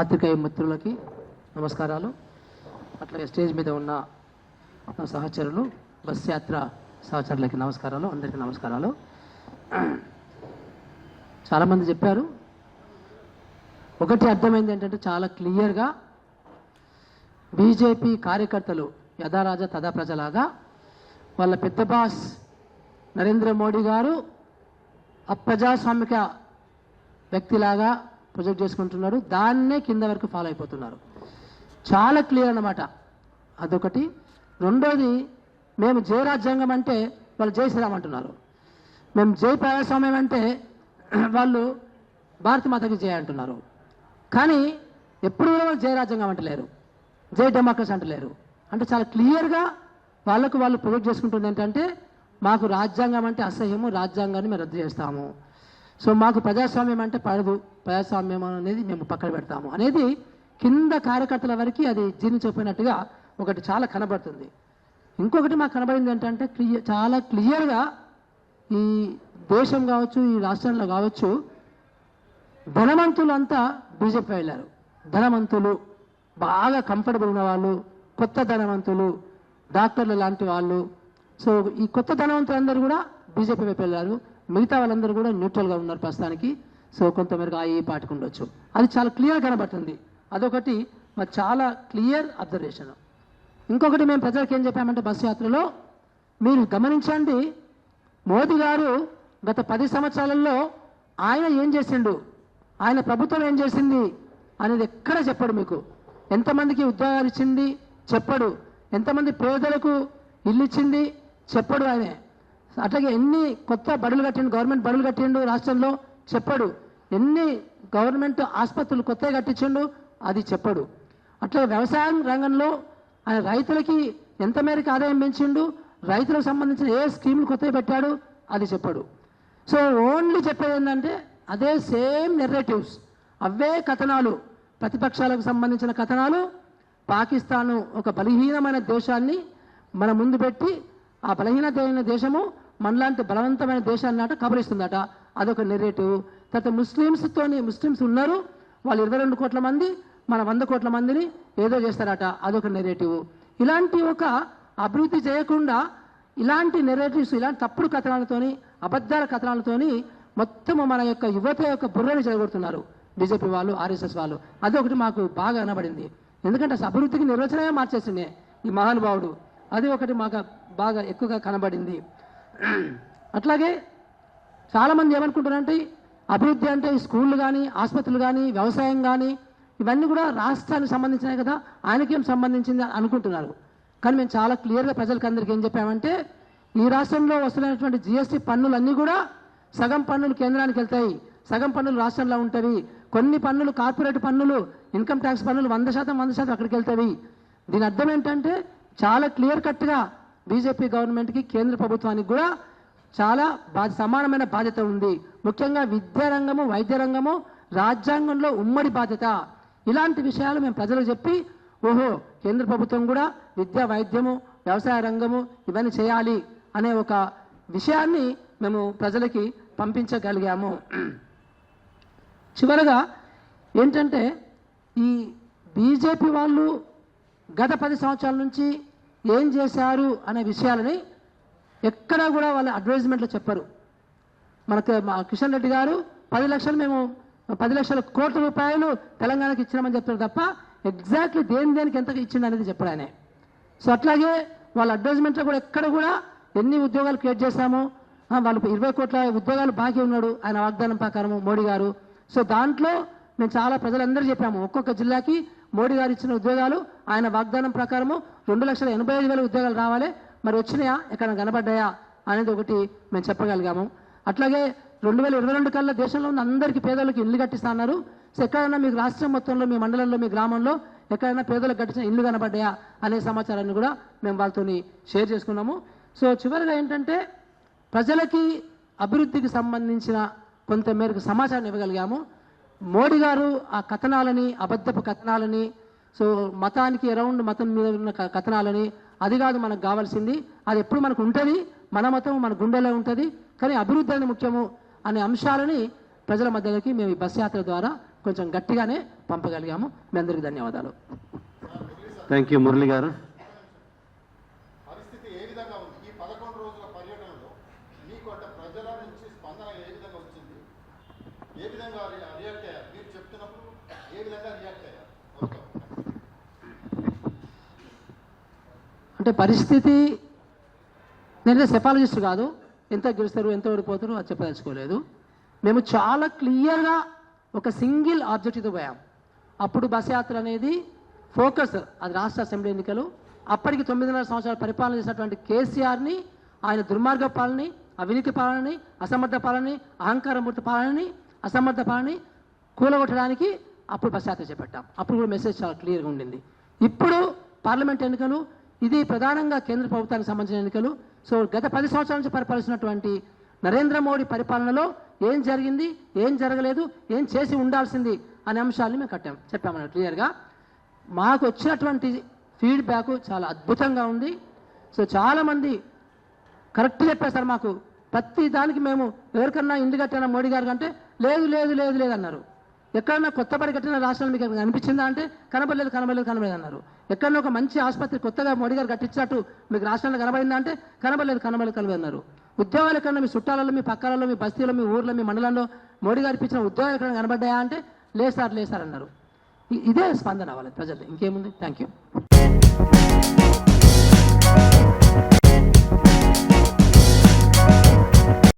పాత్రికేయ మిత్రులకి నమస్కారాలు. అట్లాగే స్టేజ్ మీద ఉన్న సహచరులు బస్ యాత్ర సహచరులకి నమస్కారాలు అందరికీ నమస్కారాలు. చాలామంది చెప్పారు. ఒకటి అర్థమైంది ఏంటంటే చాలా క్లియర్గా బీజేపీ కార్యకర్తలు యథారాజ తదా ప్రజలాగా వాళ్ళ పెద్ద బాస్ నరేంద్ర మోడీ గారు అప్రజాస్వామిక వ్యక్తిలాగా ప్రొజెక్ట్ చేసుకుంటున్నారు దాన్నే కింద వరకు ఫాలో అయిపోతున్నారు. చాలా క్లియర్ అన్నమాట. అదొకటి. రెండోది మేము జయ రాజ్యాంగం అంటే వాళ్ళు జై శ్రీరామ్ అంటున్నారు. మేము జై ప్రజాస్వామ్యం అంటే వాళ్ళు భారత మాతకి జయ అంటున్నారు. కానీ ఎప్పుడు కూడా వాళ్ళు జయ రాజ్యాంగం అంటలేరు. జై డెమోక్రసీ అంటలేరు. అంటే చాలా క్లియర్గా వాళ్ళకు వాళ్ళు ప్రొజెక్ట్ చేసుకుంటుంది ఏంటంటే మాకు రాజ్యాంగం అంటే అసహ్యము రాజ్యాంగాన్ని మేము రద్దు చేస్తాము. సో మాకు ప్రజాస్వామ్యం అంటే పడదు. ప్రజాస్వామ్యం అనేది మేము పక్కన పెడతాము. అనేది కింద కార్యకర్తల వరకు అది జీర్ణించకపోయినట్టుగా ఒకటి చాలా కనబడుతుంది. ఇంకొకటి మాకు కనబడింది ఏంటంటే క్లియర్ చాలా క్లియర్గా ఈ దేశం కావచ్చు ఈ రాష్ట్రంలో కావచ్చు ధనవంతులు అంతా బీజేపీ వెళ్ళారు. ధనవంతులు బాగా కంఫర్టబుల్ ఉన్న వాళ్ళు కొత్త ధనవంతులు డాక్టర్లు లాంటి వాళ్ళు. సో ఈ కొత్త ధనవంతులందరూ కూడా బీజేపీ వైపు వెళ్ళారు. మిగతా వాళ్ళందరూ కూడా న్యూట్రల్గా ఉన్నారు ప్రస్తుతానికి. సో కొంతమేరకు ఆ ఏ పార్టీకి ఉండొచ్చు అది చాలా క్లియర్ కనబడుతుంది. అదొకటి మరి చాలా క్లియర్ అబ్జర్వేషన్ ఇంకొకటి మేము ప్రజలకు ఏం చెప్పామంటే బస్సు యాత్రలో మీరు గమనించండి మోదీ గారు గత పది సంవత్సరాలలో ఆయన ఏం చేసిండు ఆయన ప్రభుత్వం ఏం చేసింది అనేది ఎక్కడ చెప్పడు మీకు. ఎంతమందికి ఉద్యోగాలు ఇచ్చింది చెప్పడు. ఎంతమంది పేదలకు ఇల్లు ఇచ్చింది చెప్పడు ఆయనే. అట్లాగే ఎన్ని కొత్త బడులు కట్టిండు గవర్నమెంట్ బడులు కట్టిండు రాష్ట్రంలో చెప్పడు. ఎన్ని గవర్నమెంట్ ఆసుపత్రులు కొత్తగా కట్టించిండు అది చెప్పడు. అట్లా వ్యవసాయ రంగంలో ఆయన రైతులకి ఎంత మేరకు ఆదాయం పెంచిండు రైతులకు సంబంధించిన ఏ స్కీములు కొత్తగా పెట్టాడు అది చెప్పడు. సో ఓన్లీ చెప్పేది ఏంటంటే అదే సేమ్ నెరేటివ్స్ అవే కథనాలు. ప్రతిపక్షాలకు సంబంధించిన కథనాలు పాకిస్తాను ఒక బలహీనమైన దేశాన్ని మన ముందు పెట్టి ఆ బలహీనమైన దేశము మనలాంటి బలవంతమైన దేశాన్ని అట కబలిస్తుందట. అదొక నెరేటివ్ తర్వాత ముస్లిమ్స్తోని ముస్లిమ్స్ ఉన్నారు. వాళ్ళు ఇరవై రెండు కోట్ల మంది మన వంద కోట్ల మందిని ఏదో చేస్తారట. అదొక నెరేటివ్ ఇలాంటి ఒక అభివృద్ధి చేయకుండా ఇలాంటి నెరేటివ్స్ ఇలాంటి తప్పుడు కథనాలతోని అబద్ధాల కథనాలతోని మొత్తము మన యొక్క యువత యొక్క బుర్రని చెడగొడుతున్నారు బీజేపీ వాళ్ళు ఆర్ఎస్ఎస్ వాళ్ళు. అదొకటి మాకు బాగా అనబడింది ఎందుకంటే అసలు అభివృద్ధికి నిర్వచనమే మార్చేసిండే ఈ మహానుభావుడు. అది ఒకటి మాకు బాగా ఎక్కువగా కనబడింది. అట్లాగే చాలామంది ఏమనుకుంటారంటే అభివృద్ధి అంటే స్కూళ్ళు కానీ ఆసుపత్రులు కానీ వ్యవసాయం కానీ ఇవన్నీ కూడా రాష్ట్రానికి సంబంధించినవి కదా ఆయనకేం సంబంధించింది అనుకుంటున్నారు. కానీ మేము చాలా క్లియర్గా ప్రజలకు అందరికీ ఏం చెప్పామంటే ఈ రాష్ట్రంలో వస్తున్నటువంటి జిఎస్టీ పన్నులన్నీ కూడా సగం పన్నులు కేంద్రానికి వెళ్తాయి. సగం పన్నులు రాష్ట్రంలో ఉంటాయి కొన్ని పన్నులు కార్పొరేట్ పన్నులు ఇన్కమ్ ట్యాక్స్ పన్నులు వంద శాతం వంద శాతం అక్కడికి వెళ్తాయి. దీని అర్థం ఏంటంటే చాలా క్లియర్ కట్గా బీజేపీ గవర్నమెంట్కి కేంద్ర ప్రభుత్వానికి కూడా చాలా బా సమానమైన బాధ్యత ఉంది. ముఖ్యంగా విద్యారంగము వైద్య రంగము రాజ్యాంగంలో ఉమ్మడి బాధ్యత. ఇలాంటి విషయాలు మేము ప్రజలకు చెప్పి ఓహో కేంద్ర ప్రభుత్వం కూడా విద్య వైద్యము వ్యవసాయ రంగము ఇవన్నీ చేయాలి అనే ఒక విషయాన్ని మేము ప్రజలకి పంపించగలిగాము. చివరగా ఏంటంటే ఈ బీజేపీ వాళ్ళు గత పది సంవత్సరాల నుంచి ఏం చేశారు అనే విషయాలని ఎక్కడా కూడా వాళ్ళ అడ్వర్టైజ్మెంట్లో చెప్పరు. మనకు మా కిషన్ రెడ్డి గారు పది లక్షలు మేము పది లక్షల కోట్ల రూపాయలు తెలంగాణకి ఇచ్చినామని చెప్తారు తప్ప ఎగ్జాక్ట్లీ దేని దేనికి ఎంత ఇచ్చింది అనేది చెప్పడు ఆయన. సో అట్లాగే వాళ్ళ అడ్వర్టైజ్మెంట్లో కూడా ఎక్కడ కూడా ఎన్ని ఉద్యోగాలు క్రియేట్ చేశాము వాళ్ళు ఇరవై కోట్ల ఉద్యోగాలు బాకీ ఉన్నాడు ఆయన వాగ్దానం ప్రకారం మోడీ గారు. సో దాంట్లో మేము చాలా ప్రజలందరూ చెప్పాము. ఒక్కొక్క జిల్లాకి మోడీ గారు ఇచ్చిన ఉద్యోగాలు ఆయన వాగ్దానం ప్రకారము రెండు లక్షల ఎనభై ఐదు వేల ఉద్యోగాలు రావాలి. మరి వచ్చినాయా? ఎక్కడ కనబడ్డాయా? అనేది ఒకటి మేము చెప్పగలిగాము. అట్లాగే రెండు వేల ఇరవై రెండు కల్లా దేశంలో ఉన్న అందరికీ పేదలకు ఇల్లు కట్టిస్తున్నారు సో ఎక్కడైనా మీకు రాష్ట్రం మొత్తంలో మీ మండలంలో మీ గ్రామంలో ఎక్కడైనా పేదలకు కట్టించిన ఇల్లు కనబడ్డాయా? అనే సమాచారాన్ని కూడా మేము వాళ్ళతో షేర్ చేసుకున్నాము. సో చివరిగా ఏంటంటే ప్రజలకి అభివృద్ధికి సంబంధించిన కొంత మేరకు సమాచారం ఇవ్వగలిగాము. మోడీ గారు ఆ కథనాలని అబద్ధపు కథనాలని సో మతానికి అరౌండ్ మతం మీద ఉన్న కథనాలని అది కాదు మనకు కావాల్సింది. అది ఎప్పుడు మనకు ఉంటుంది మన మతం మన గుండెలో ఉంటుంది కానీ అభివృద్ధి అనేది ముఖ్యము అనే అంశాలని ప్రజల మధ్యలోకి మేము ఈ బస్ యాత్ర ద్వారా కొంచెం గట్టిగానే పంపగలిగాము. మీ అందరికీ ధన్యవాదాలు. థ్యాంక్ యూ మురళి గారు. పరిస్థితి ఏ విధంగా ఉంది? ఈ పదకొండు రోజుల పర్యటనలో మీకు అంటే ప్రజల నుంచి స్పందన ఏ విధంగా వచ్చింది? ఏ విధంగా రి- రియాక్ట్ అయ్యారు? మీరు చెప్తున్నప్పుడు ఏ విధంగా రియాక్ట్ అయ్యారు? అంటే పరిస్థితి నేను సెఫాలజిస్ట్ కాదు. ఎంత గెలుస్తారు ఎంత ఓడిపోతారు అది చెప్పదలుచుకోలేదు. మేము చాలా క్లియర్గా ఒక సింగిల్ ఆబ్జెక్టివ్తో పోయాం. అప్పుడు బస్ యాత్ర అనేది ఫోకస్ అది రాష్ట్ర అసెంబ్లీ ఎన్నికలు. అప్పటికి తొమ్మిదిన్నర సంవత్సరాలు పరిపాలన చేసినటువంటి కేసీఆర్ని ఆయన దుర్మార్గ పాలనని అవినీతి పాలనని అసమర్థ పాలనని అహంకారమూర్తి పాలనని అసమర్థ పాలనని కూలగొట్టడానికి అప్పుడు బస్ యాత్ర చేపట్టాం. అప్పుడు కూడా మెసేజ్ చాలా క్లియర్గా ఉండింది. ఇప్పుడు పార్లమెంట్ ఎన్నికలు ఇది ప్రధానంగా కేంద్ర ప్రభుత్వానికి సంబంధించిన ఎన్నికలు. సో గత పది సంవత్సరాల నుంచి పరిపాలిస్తున్నటువంటి నరేంద్ర మోడీ పరిపాలనలో ఏం జరిగింది ఏం జరగలేదు ఏం చేసి ఉండాల్సింది అనే అంశాలని మేము కట్టాం. చెప్పామని క్లియర్గా. మాకు వచ్చినటువంటి ఫీడ్బ్యాక్ చాలా అద్భుతంగా ఉంది. సో చాలామంది కరెక్ట్ చెప్పారు సార్ మాకు. ప్రతి దానికి మేము ఎవరికన్నా ఇంటి కట్టిన మోడీ గారు కంటే లేదు లేదు లేదు లేదు అన్నారు. ఎక్కడన్నా కొత్త పడి కట్టిన రాష్ట్రాలు మీకు అనిపించిందా అంటే కనబడలేదు కనబడలేదు కనబడలేదు అన్నారు. ఎక్కడన్నా ఒక మంచి ఆసుపత్రి కొత్తగా మోడీ గారు కట్టించినట్టు మీకు రాష్ట్రంలో కనబడిందా అంటే కనబడలేదు కనబడలేదు కనబడి అన్నారు. ఉద్యోగాలు ఎక్కడన్నా మీ చుట్టాలలో మీ పక్కలలో మీ బస్తీలో మీ ఊర్లో మీ మండలంలో మోడీ గారు ఇచ్చిన ఉద్యోగాలు ఎక్కడ కనబడ్డాయా అంటే లేదు సార్ లేదు సార్ అన్నారు. ఇదే స్పందన వాళ్ళ ప్రజలు ఇంకేముంది? Thank you.